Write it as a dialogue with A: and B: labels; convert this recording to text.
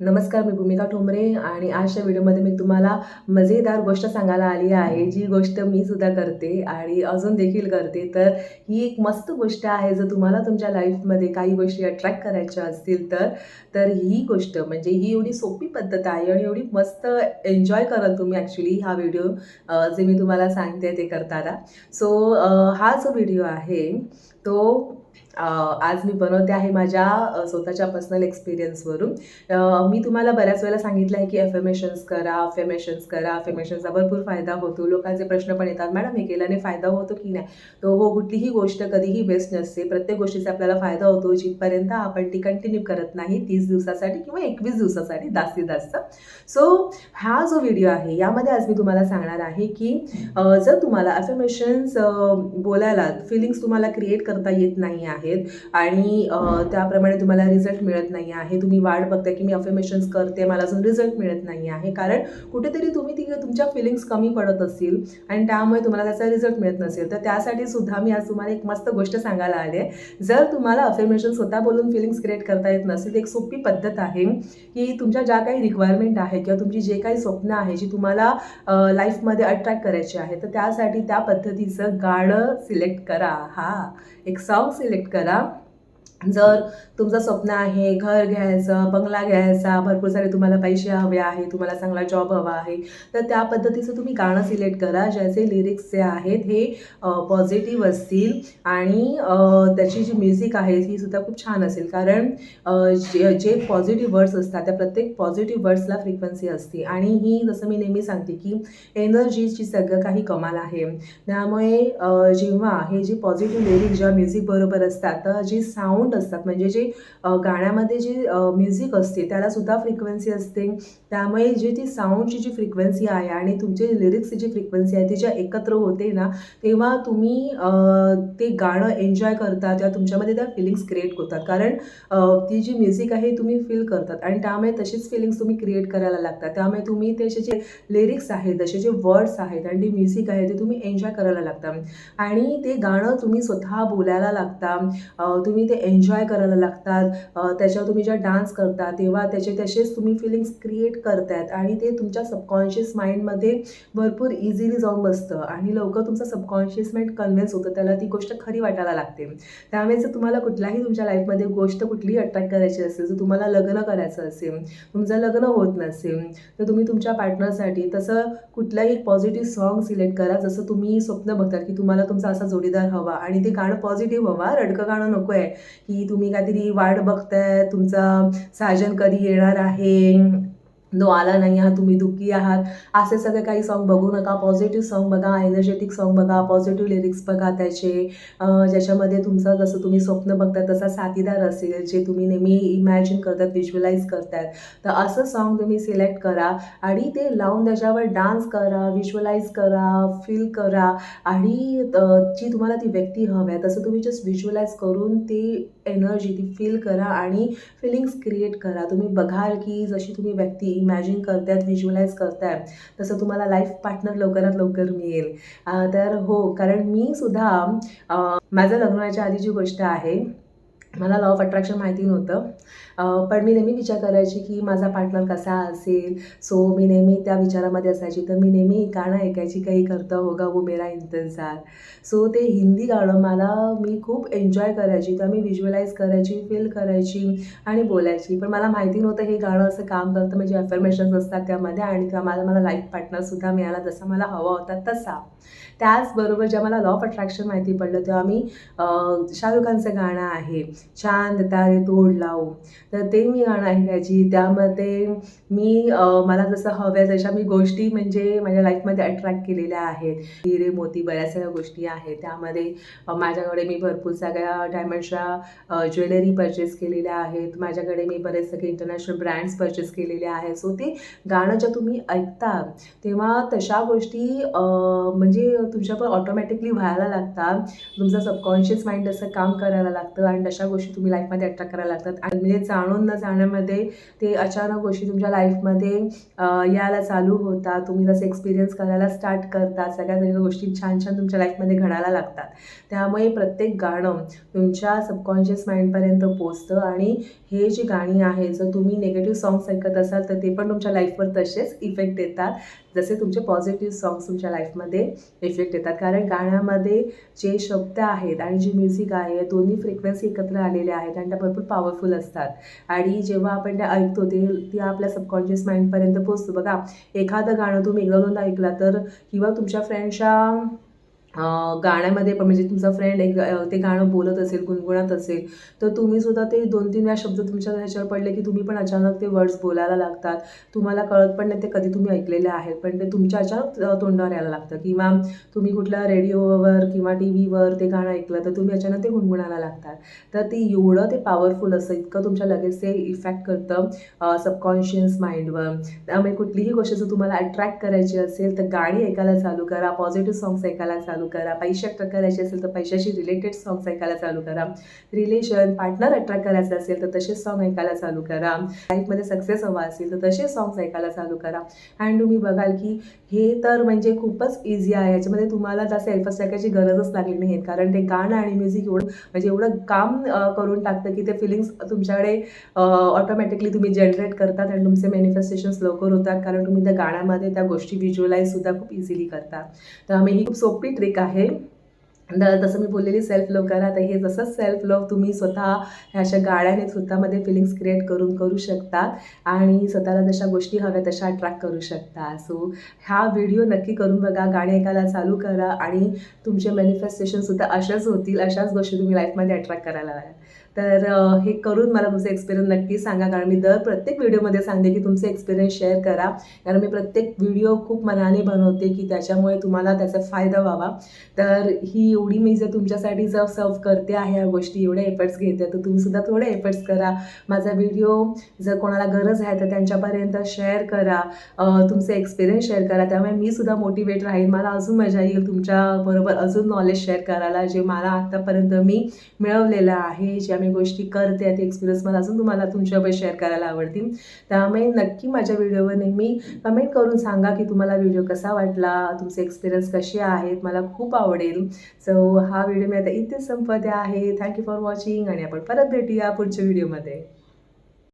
A: नमस्कार मी भूमिका ठोंबरे आणि आजच्या व्हिडिओमध्ये मी तुम्हाला मजेदार गोष्ट सांगायला आली आहे जी गोष्ट मी सुद्धा करते आणि अजून देखील करते. तर ही एक मस्त गोष्ट आहे जर तुम्हाला तुमच्या लाईफमध्ये काही गोष्टी अट्रॅक्ट करायच्या असतील तर तर ही गोष्ट म्हणजे ही एवढी सोपी पद्धत आहे आणि एवढी मस्त एन्जॉय कराल तुम्ही ॲक्च्युली हा व्हिडिओ जे मी तुम्हाला सांगते ते करताना. सो हा जो व्हिडिओ आहे तो आज मी बनवते आहे माझ्या स्वतःच्या पर्सनल एक्सपिरियन्सवरून मी तुम्हाला बऱ्याच वेळेला सांगितलं आहे की एफर्मेशन्स करा अफर्मेशन्स करा. अफर्मेशनचा भरपूर फायदा होतो. लोकांचे प्रश्न पण येतात मॅडम हे केल्याने फायदा होतो की नाही? तो हो कुठलीही गोष्ट कधीही बेस्ट नसते. प्रत्येक गोष्टीचा आपल्याला फायदा होतो. जिथपर्यंत आपण ती कंटिन्यू करत नाही तीस दिवसासाठी किंवा एकवीस दिवसासाठी जास्तीत जास्त. सो हा जो व्हिडिओ आहे यामध्ये आज मी तुम्हाला सांगणार आहे की जर तुम्हाला अफर्मेशन्स बोलायला फिलिंग्स तुम्हाला क्रिएट करता येत नाही आहे आहेत. आणि त्याप्रमाणे तुम्हाला रिझल्ट मिळत नाही आहे. तुम्ही वाट बघताय की मी अफर्मेशन्स करते मला अजून रिझल्ट मिळत नाही आहे. कारण कुठेतरी तुम्ही ती तुमच्या फिलिंग्स कमी पडत असतील आणि त्यामुळे तुम्हाला त्याचा रिझल्ट मिळत नसेल. तर त्यासाठी सुद्धा मी आज तुम्हाला एक मस्त गोष्ट सांगायला आले. जर तुम्हाला अफर्मेशन स्वतः बोलून फिलिंग्स क्रिएट करता येत नसेल एक सोपी पद्धत आहे की तुमच्या ज्या काही रिक्वायरमेंट आहे किंवा तुमची जे काही स्वप्न आहे जी तुम्हाला लाईफमध्ये अट्रॅक्ट करायची आहे तर त्यासाठी त्या पद्धतीचं गाणं सिलेक्ट करा. हा. एक सॉन्ग सिलेक्ट करा. जर तुमचं स्वप्न आहे घर घ्यायचं बंगला घ्यायचा भरपूर सारे तुम्हाला पैसे हवे आहे तुम्हाला चांगला जॉब हवा आहे. तर त्या पद्धतीचं तुम्ही गाणं सिलेक्ट करा ज्याचे लिरिक्स जे आहेत हे पॉझिटिव्ह असतील आणि त्याची जी म्युझिक आहे ही सुद्धा खूप छान असेल. कारण जे जे पॉझिटिव्ह वर्ड्स असतात त्या प्रत्येक पॉझिटिव्ह वर्ड्सला फ्रिक्वेन्सी असते. आणि ही जसं मी नेहमी सांगते की एनर्जीची सगळं काही कमाल आहे. त्यामुळे जेव्हा हे जे पॉझिटिव्ह लिरिक्स जेव्हा म्युझिक बरोबर असतात तर जे साऊंड असतात म्हणजे जे गाण्यामध्ये जी म्युझिक असते त्याला सुद्धा फ्रिक्वेन्सी असते. त्यामुळे जी ती साऊंडची जी फ्रिक्वेन्सी आहे आणि तुमचे लिरिक्सची जी फ्रिक्वेन्सी आहे ती ज्या एकत्र होते ना तेव्हा तुम्ही ते गाणं एन्जॉय करता तेव्हा तुमच्यामध्ये त्या फिलिंग्स क्रिएट होतात. कारण ती जी म्युझिक आहे तुम्ही फील करतात. आणि त्यामुळे तशीच फिलिंग्स तुम्ही क्रिएट करायला लागतात त्यामुळे तुम्ही त्याचे जे लिरिक्स आहेत तसे जे वर्ड्स आहेत आणि ती म्युझिक आहे ते तुम्ही एन्जॉय करायला लागता. आणि ते गाणं तुम्ही स्वतः बोलायला लागता. तुम्ही ते एन्जॉय करायला लागतात त्याच्यावर तुम्ही जेव्हा डान्स करता तेव्हा त्याचे तसेच तुम्ही फिलिंग्स क्रिएट करतायत आणि ते तुमच्या सबकॉन्शियस माइंडमध्ये भरपूर इझिली जाऊन बसतं आणि लवकर तुमचं सबकॉन्शियस माइंड कन्व्हिन्स होतं त्याला ती गोष्ट खरी वाटायला लागते. त्यामुळे जर तुम्हाला कुठल्याही तुमच्या लाईफमध्ये गोष्ट कुठलीही अट्रॅक्ट करायची असेल जर तुम्हाला लग्न करायचं असेल तुमचं लग्न होत नसेल तर तुम्ही तुमच्या पार्टनरसाठी तसं कुठलाही पॉझिटिव्ह सॉन्ग सिलेक्ट करा जसं तुम्ही स्वप्न बघतात की तुम्हाला तुमचा असा जोडीदार हवा आणि ते गाणं पॉझिटिव्ह हवा रडकं गाणं नको आहे की तुम्ही काहीतरी वाट बघताय तुमचा साजन कधी येणार आहे तो आला नाही आहात तुम्ही दुःखी आहात असे सगळे काही सॉन्ग बघू नका. पॉझिटिव्ह सॉन्ग बघा एनर्जेटिक सॉन्ग बघा पॉझिटिव्ह लिरिक्स बघा त्याचे. ज्याच्यामध्ये तुमचं जसं तुम्ही स्वप्न बघता तसा साथीदार असेल जे तुम्ही नेहमी इमॅजिन करतात व्हिज्युअलाइज करतात. तर असं सॉन्ग तुम्ही सिलेक्ट करा आणि ते लावून त्याच्यावर डान्स करा व्हिज्युअलाइज करा फील करा. आणि जी तुम्हाला ती व्यक्ती हवी आहे तसं तुम्ही जस्ट व्हिज्युअलाइज करून ती एनर्जी ती फील करा आणि फिलिंग्स क्रिएट करा. तुम्ही बघाल की जशी तुम्ही व्यक्ती इमॅजिन करतायत व्हिज्युअलाइज करताय तसं तुम्हाला लाईफ पार्टनर लवकरात लवकर मिळेल. तर हो कारण मी सुद्धा माझं लग्न आधी जी गोष्ट आहे मला लॉ ऑफ अट्रॅक्शन माहिती नव्हतं. पण मी नेहमी विचार करायची की माझा पार्टनर कसा असेल? सो मी नेहमी त्या विचारामध्ये असायची तर मी नेहमी गाणं ऐकायची काही करता होगा वो मेरा इंतजार. सो ते हिंदी गाणं मला मी खूप एन्जॉय करायची तर मी व्हिज्युअलाइज करायची फील करायची आणि बोलायची. पण मला माहिती नव्हतं हे गाणं असं काम करतं म्हणजे अफर्मेशन्स असतात त्यामध्ये आणि त्या मला मला लाईफ पार्टनरसुद्धा मिळाला जसा मला हवा होता तसा. त्याचबरोबर जेव्हा मला लॉ ऑफ अट्रॅक्शन माहिती पडलं तेव्हा मी शाहरुख खानचं गाणं आहे चांद तारे तोड लावू. तर ते मी गाणं ऐकायची. त्यामध्ये मी मला जसं हव्या तशा मी गोष्टी म्हणजे माझ्या लाईफमध्ये अट्रॅक्ट केलेल्या आहेत. हिरे मोती बऱ्याच सगळ्या गोष्टी आहेत. त्यामध्ये माझ्याकडे मी भरपूर सगळ्या डायमंडच्या ज्वेलरी परचेस केलेल्या आहेत. माझ्याकडे मी बरेच सगळे इंटरनॅशनल ब्रँड्स परचेस केलेले आहेत. सो ते गाणं जेव्हा तुम्ही ऐकता तेव्हा तशा गोष्टी म्हणजे तुमच्या पण ऑटोमॅटिकली व्हायला लागतात. तुमचं सबकॉन्शियस माइंड असं काम करायला लागतं आणि तशा गोष्टी तुम्ही लाईफमध्ये अट्रॅक्ट करायला लागतात. आणि म्हणजे जाणून न जाण्यामध्ये ते अचानक गोष्टी तुमच्या लाईफमध्ये यायला चालू होतात. तुम्ही जसं एक्सपिरियन्स करायला स्टार्ट करतात सगळ्या सगळ्या गोष्टी छान छान तुमच्या लाईफमध्ये घडायला लागतात. त्यामुळे प्रत्येक गाणं तुमच्या सबकॉन्शियस माइंडपर्यंत पोचतं आणि हे जी गाणी आहेत जर तुम्ही नेगेटिव्ह सॉंग्स ऐकत असाल तर ते पण तुमच्या लाईफवर तसेच इफेक्ट देतात. जसे तुमचे पॉझिटिव्ह सॉंग्स तुमच्या लाईफमध्ये इफेक्ट येतात. कारण गाण्यामध्ये जे शब्द आहेत आणि जे म्युझिक आहे दोन्ही फ्रिक्वेन्सी एकत्र आलेल्या आहेत आणि त्या भरपूर पॉवरफुल असतात. आणि जेव्हा आपण त्या ऐकतो ते ती आपल्या सबकॉन्शियस माइंडपर्यंत पोचतो बघा एखादं गाणं तुम्ही एकदा दोनदा ऐकला तर किंवा तुमच्या फ्रेंडच्या गाण्यामध्ये पण म्हणजे तुमचा फ्रेंड एक ते गाणं बोलत असेल गुणगुणत असेल तर तुम्ही सुद्धा ते दोन तीन वेळा शब्द तुमच्या ह्याच्यावर पडले की तुम्ही पण अचानक ते वर्ड्स बोलायला लागतात. तुम्हाला कळत पण नाही ते कधी तुम्ही ऐकलेले आहेत पण ते तुमच्या अचानक तोंडावर यायला लागतं. किंवा तुम्ही कुठल्या रेडिओवर किंवा टी व्हीवर ते गाणं ऐकलं तर तुम्ही अचानक ते गुणगुणायला लागतात. तर ते एवढं ते पॉवरफुल असतं इतकं तुमच्या लगेच ते इफेक्ट करतं सबकॉन्शियस माइंडवर त्यामुळे कुठलीही गोष्ट जर तुम्हाला अट्रॅक्ट करायची असेल तर गाणी ऐकायला चालू करा पॉझिटिव्ह सॉंग्स ऐकायला चालू करा. पैसे अट्रॅक्ट करायचे असेल तर पैशाशी रिलेटेड सॉंग्स ऐकायला चालू करा. रिलेशन पार्टनर अट्रॅक्ट करायचं असेल तर तसेच सॉंग ऐकायला चालू करा. लाईफमध्ये सक्सेस हवा असेल तर तसे सॉंग्स ऐकायला चालू करा. अँड तुम्ही बघाल की हे तर म्हणजे खूपच इझी आहे. याच्यामध्ये तुम्हाला जास्त एफर्ट्स टाकायची गरजच लागली नाही कारण ते गाणं आणि म्युझिक एवढं म्हणजे एवढं काम करून टाकतं की ते फिलिंग्स तुमच्याकडे ऑटोमॅटिकली तुम्ही जनरेट करतात आणि तुमचे मॅनिफेस्टेशन्स लवकर होतात. कारण तुम्ही त्या गाण्यामध्ये त्या गोष्टी व्हिज्युअलाइजसुद्धा खूप इझिली करता. तर आम्ही ही खूप सोपी ट्रिक आहे. तर तसं मी बोललेली सेल्फ लव करा तर हे जसं सेल्फ लव तुम्ही स्वतः ह्या अशा गाड्याने स्वतःमध्ये फिलिंग्स क्रिएट करून करू शकता आणि स्वतःला जशा गोष्टी हव्या तशा अट्रॅक्ट करू शकता. सो हा व्हिडिओ नक्की करून बघा गाणे ऐकायला चालू करा आणि तुमचे मॅनिफेस्टेशनसुद्धा अशाच होतील अशाच गोष्टी तुम्ही लाईफमध्ये अट्रॅक्ट करायला हव्या तर हे करून मला तुमचे एक्सपिरियन्स नक्की सांगा. कारण मी दर प्रत्येक व्हिडिओमध्ये सांगते की तुमचे एक्सपिरियन्स शेअर करा. कारण मी प्रत्येक व्हिडिओ खूप मनाने बनवते की त्याच्यामुळे तुम्हाला त्याचा फायदा व्हावा. तर ही एवढी मी जर तुमच्यासाठी जर सर्व करते आहे या गोष्टी एवढे एफर्ट्स घेते तर तुम्हीसुद्धा थोडे एफर्ट्स करा. माझा व्हिडिओ जर कोणाला गरज आहे तर त्यांच्यापर्यंत शेअर करा. तुमचे एक्सपिरियन्स शेअर करा. त्यामुळे मी सुद्धा मोटिवेट राहील मला अजून मजा येईल तुमच्याबरोबर अजून नॉलेज शेअर करायला जे मला आत्तापर्यंत मी मिळवलेलं आहे ज्या मी गोष्टी करते ते एक्सपिरियन्स मला अजून तुम्हाला तुमच्याबरोबर शेअर करायला आवडतील. त्यामुळे नक्की माझ्या व्हिडिओवर नेहमी कमेंट करून सांगा की तुम्हाला व्हिडिओ कसा वाटला तुमचे एक्सपिरियन्स कसे आहेत मला खूप आवडेल. सो हा व्हिडिओ मी आता इथे संपत आहे. थँक्यू फॉर वॉचिंग आणि आपण परत भेटूया पुढच्या व्हिडिओमध्ये